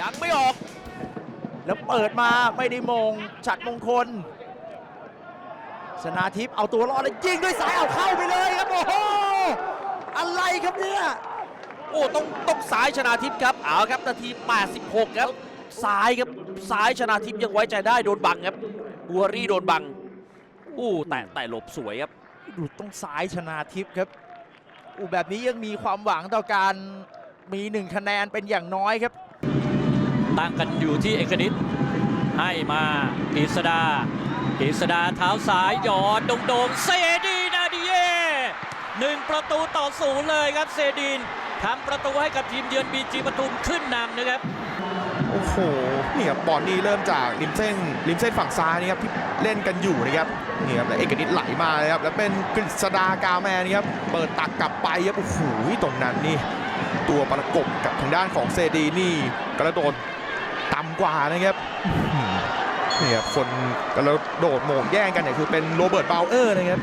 ยังไม่ออก แล้วเปิดมาไม่ได้มงฉัดมงคล ชนาทิพย์เอาตัวรอดแล้วยิงด้วยสายเอาเข้าไปเลยครับโอ้โหอะไรครับเนี่ยโอ้ต้องต้องซ้ายชนาทิพย์ครับเอาครับนาที 86 ครับซ้ายครับซ้ายชนาทิพย์ยังไว้ใจได้โดนบังครับบัวรี่โดนบังอู้แต่แต่หลบสวยครับดูต้องสายชนาทิพย์ครับอูแบบนี้ยังมีความหวังต่อการมีหนึ่งคะแนนเป็นอย่างน้อยครับ ตั้งกันอยู่ที่เอกนิตให้มากฤษดากฤษดาเท้าซ้ายหยอดโดงๆเซดีนาดิเย่หนึ่งประตูต่อศูนย์เลยครับเซดีนทำประตูให้กับทีมเยือนบีจีปทุมขึ้นนำนะครับโอ้โหนี่ครับบอลนี่เริ่มจากริมเส้นริมเส้นฝั่งซ้ายนี่ครับที่เล่นกันอยู่นะครับนี่ครับแล้วเอกนิตไหลมาเลยครับแล้วเป็นกฤษดากาแมนนี่ครับเปิดตักกลับไปครับโอ้โหตรงนั้นนี่ตัวประกบกับทางด้านของเซดีนี่กระโดด กว่านะครับอื้อหือนี่ครับคนกระโดดโหม่งแย่งกันเนี่ยคือเป็นโรเบิร์ตเบลเออร์นะครับ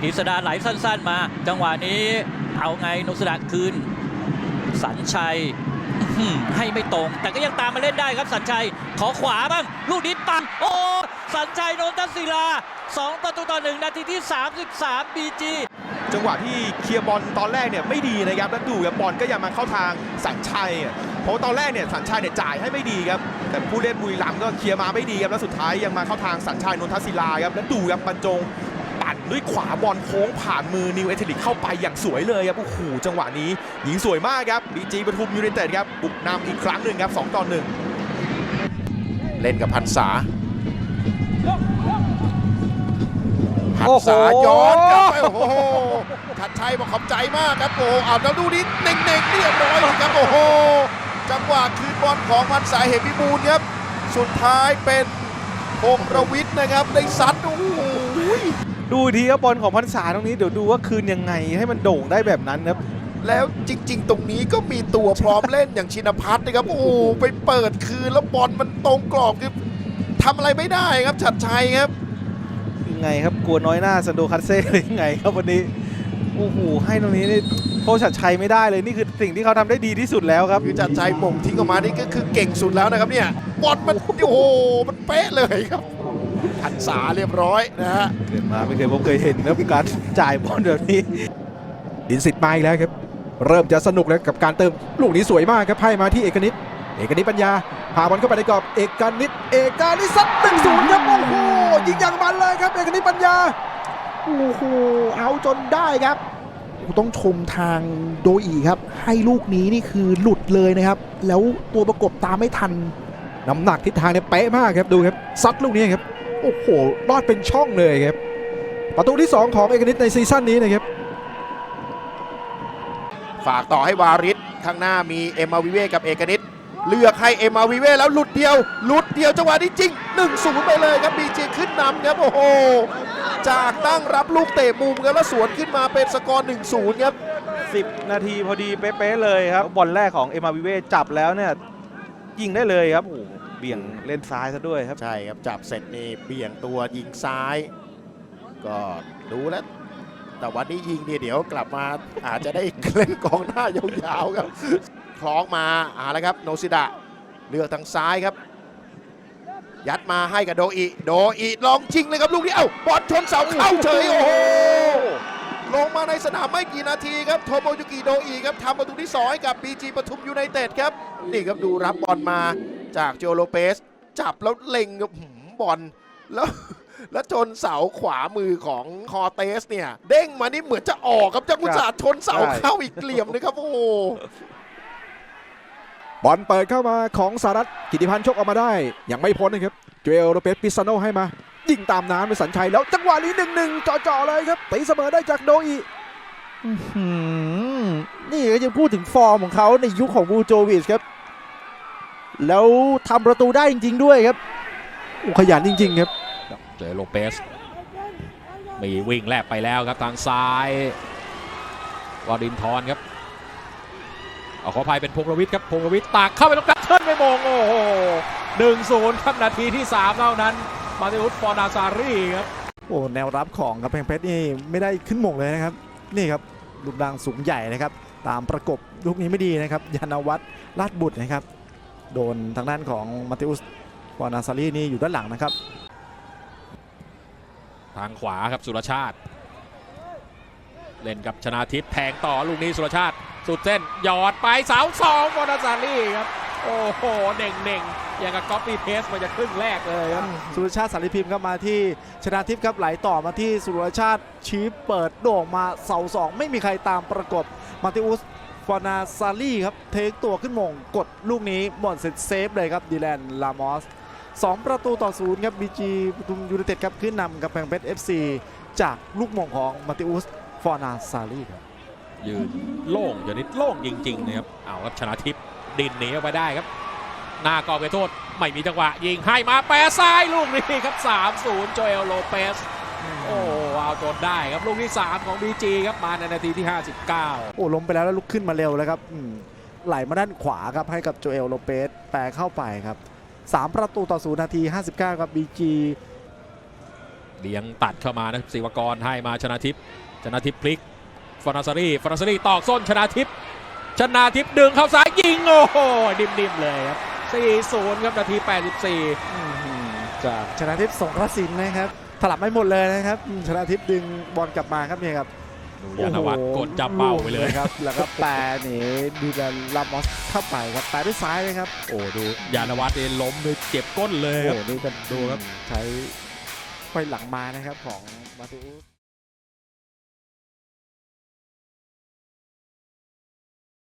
กฤษดาไหลสั้นๆมา จังหวะนี้เอาไงนกสดาคืน สัญชัยอื้อหือให้ไม่ตรง แต่ก็ยังตามมาเล่นได้ครับสัญชัยขอขวาบ้างลูกนี้ปังโอ้สัญชัยโนนทศิลา 2 ประตูต่อ1นาทีที่ 33บีจีจังหวะที่เคลียร์บอลตอนแรกเนี่ยไม่ดีนะครับแล้วดูครับบอลก็ยังมาเข้าทางสัญชัยอะ เพราะว่าตอนแรกเนี่ยสัญชัยเนี่ยจ่ายให้ไม่ดีครับ แต่ผู้เล่นบุรีรัมย์ก็เคลียร์มาไม่ดีครับ แล้วสุดท้ายยังมาเข้าทางสัญชัยนนทศิลาครับ แล้วดูครับบรรจงปั่นด้วยขวาบอลโค้งผ่านมือนิวเอเทลิกเข้าไปอย่างสวยเลยครับ โอ้โห จังหวะนี้ยิงสวยมากครับบีจีปทุมยูไนเต็ดครับ บุกนำอีกครั้งหนึ่งครับสองต่อหนึ่งเล่นกับพันษาพันโอ้โหษาย้อนกลับไปโอ้โหชัดชัยบอกขอบใจมากครับโอ้โหเอาแล้วดูนี้เน่งๆเรียบร้อยครับโอ้โหจั งหวะคืนบอลของพันษาเหตุพิบูลครับ สุดท้ายเป็นพงษ์รวิทย์นะครับได้ซัดโอ้โหดูทีครับบอลของพันษาตรงนี้เดี๋ยวดูว่าคืนยังไงให้มันโด่งได้แบบนั้นครับ แล้วจริง ๆ ตรงนี้ก็มีตัวพร้อมเล่นอย่างชินพัฒน์นะครับโอ้โหไปเปิดคืนแล้วบอลมันตรงกรอบคือทำอะไรไม่ได้ครับชัดชัยครับยังไงครับกลัวน้อยหน้าซันโดคัตเซ่หรือยังไงครับวันนี้ โอ้โหให้ตรงนี้นี่โทษชัดชัยไม่ได้เลยนี่คือสิ่งที่เขาทำได้ดีที่สุดแล้วครับคือจัดชัยหม่งทิ้งออกมานี่ก็คือเก่งสุดแล้วนะครับเนี่ยบอลมันโอ้โหมันเป๊ะเลยครับพันษาเรียบร้อยนะฮะเกิดมาไม่เคยพบเคยเห็นนะการจ่ายบอลแบบนี้ดินสิทธิ์มาอีกแล้วครับ เริ่มจะสนุกแล้วกับการเติมลูกนี้สวยมากครับให้มาที่เอกนิตเอกนิตปัญญาพาบอลเข้าไปในกรอบเอกนิตเอกนิตซัดหนึ่งศูนย์ครับโอ้โหยิงอย่างมันเลยครับเอกนิตปัญญา โอ้โหเอาจนได้ครับต้องชมทางโดอีครับ ให้ลูกนี้นี่คือหลุดเลยนะครับ แล้วตัวประกบตามไม่ทัน น้ำหนักทิศทางเนี่ยเป๊ะมากครับดูครับซัดลูกนี้ครับโอ้โหรอดเป็นช่องเลยครับ ประตูที่สองของเอกนิตในซีซั่นนี้นะครับ ฝากต่อให้วาริศข้างหน้ามีเอ็มอาวิเวกับเอกนิต เลือกให้เอ็มอาวิเวแล้วหลุดเดียวหลุดเดียวจังหวะนี้จริง1 0ไปเลยครับบีจีขึ้นนำครับโอ้โหจากตั้งรับลูกเตะมุมครับแล้วสวนขึ้นมาเป็นสกอร์1 0ครับ10 นาทีพอดีเป๊ะๆเลยครับบอลแรกของเอ็มาวิเวจับแล้วเนี่ยยิงได้เลยครับโอ้โหเบี่ยงเล่นซ้ายซะด้วยครับใช่ครับจับเสร็จนี่เบี่ยงตัวยิงซ้าย ก็ดูแล้วแต่วันนี้ยิงเนี่ยเดี๋ยวกลับมาอาจจะได้เล่นกองหน้ายาวๆครับ คล้องมาอาแล้วครับโนซิดะเลือกทางซ้ายครับ ยัดมาให้กับโดอิโดอิลองจริงเลยครับลูกนี้เอ้าบอลชนเสาเข้าเฉยโอ้โหลงมาในสนามไม่กี่นาทีครับโทโมยุกิโดอิครับทำประตูที่สองให้กับบีจีปทุมยูไนเต็ดครับ นี่ครับดูรับบอลมาจากโจโลเปส จับแล้วเล็งกับบอลแล้วแล้วชนเสาขวามือของคอเตสเนี่ย เด้งมานี่เหมือนจะออกครับจะกุศาชนเสาเข้าอีกเหลี่ยมเลยครับโอ้โห บอลเปิดเข้ามาของสารัตกิติพันธ์ชกออกมาได้ ยังไม่พ้นนะครับเจโอโรเปสปิซาโนให้มา ยิงตามน้ำเป็นสัญชัยแล้วจังหวะนี้หนึ่งหนึ่งจ่อๆเลยครับตีเสมอได้จากโดอีอื้อหือนี่ก็ยังพูดถึงฟอร์มของเขาในยุคของบูโจวิชครับ แล้วทำประตูได้จริง ๆ ด้วยครับโอ้ขยันจริง ๆ ครับ เจอโลเปสมีวิ่งแลบไปแล้วครับทางซ้ายวารินทรครับ เอาขออภัยเป็นพงรวิทย์ครับพงรวิทย์ตากเข้าไปตรงกลางเชิญไม่มงโอ้โหหนึ่งศูนย์ครับนาทีที่ 3 เท่านั้น มาติอุสฟอร์นาซารีครับโอ้แนวรับของกำแพงเพชรนี่ไม่ได้ขึ้นหมงเลยนะครับ นี่ครับรูปร่างสูงใหญ่นะครับ ตามประกบลูกนี้ไม่ดีนะครับยานวัฒน์ลาดบุตรนะครับ โดนทางด้านของมาติอุสวานาซารีนี่อยู่ด้านหลังนะครับ ทางขวาครับสุรชาติ เล่นกับชนาทิพย์แทงต่อลูกนี้สุรชาติ สุดเส้นหยอดไปเสาสองฟอนาซารี่ครับ โอ้โหเน่งเน่งอย่างกับก๊อปปี้เพสมาจากครึ่งแรกเลยครับ สุรชาติสารีพิมพ์ครับมาที่ชนะทิพย์ครับไหลต่อมาที่สุรชาติชีฟเปิดโด่งมาเสาสองไม่มีใครตามประกบมาติอุสฟานาซารีครับเทคตัวขึ้นมงกดลูกนี้บอลเสร็จเซฟเลยครับดีแลนลามอสสองประตูต่อศูนย์ครับบีจีปทุมยูไนเต็ดครับขึ้นนำกับแพงเพชร FC จากลูกมงของมาติอุสฟานาซารีครับ ยืนโล่งเดี๋ยวนี้โล่งจริงๆนะครับเอาครับชนะทิพย์ดินหนีออกไปได้ครับหน้ากรอบไปโทษ ไม่มีจังหวะ ยิงให้มาแปรซ้ายลูกนี้ครับ3-0โจเอลโลเปสโอ้เอาจนได้ครับลูกที่ 3 ของ BG ครับมาในนาทีที่ 59 โอ้ล้มไปแล้วแล้วลุกขึ้นมาเร็วแล้วครับอืมไหลมาด้านขวาครับให้กับโจเอลโลเปสแปรเข้าไปครับสามประตูต่อศูนย์นาที 59 ครับบีจีเลี้ยงตัดเข้ามานะครับศิวกรให้มาชนะทิพย์ชนะทิพย์พลิก ฟอนาซารีฟอนาซารีตอกส้นชนะทิพย์ชนะทิพย์ดึงเข้าซ้ายยิงโอ้โหนิ่มๆเลยครับ4-0 ครับนาที 84จากชนะทิพย์สงกระสินนะครับถลับไม่หมดเลยนะครับอืมชนะทิพย์ดึงบอลกลับมาครับเนี่ยครับยานวัฒน์กดจับเป้าไปเลยครับ แล้วก็แปรหนีดีแลนลามอสเข้าไปครับแปรด้วยซ้ายเลยครับ โอ้ดูยานวัฒน์เองล้มเลยเจ็บก้นเลยครับโอ้นี่เป็นดูครับใช้ไฟหลังมานะครับของมาติอุส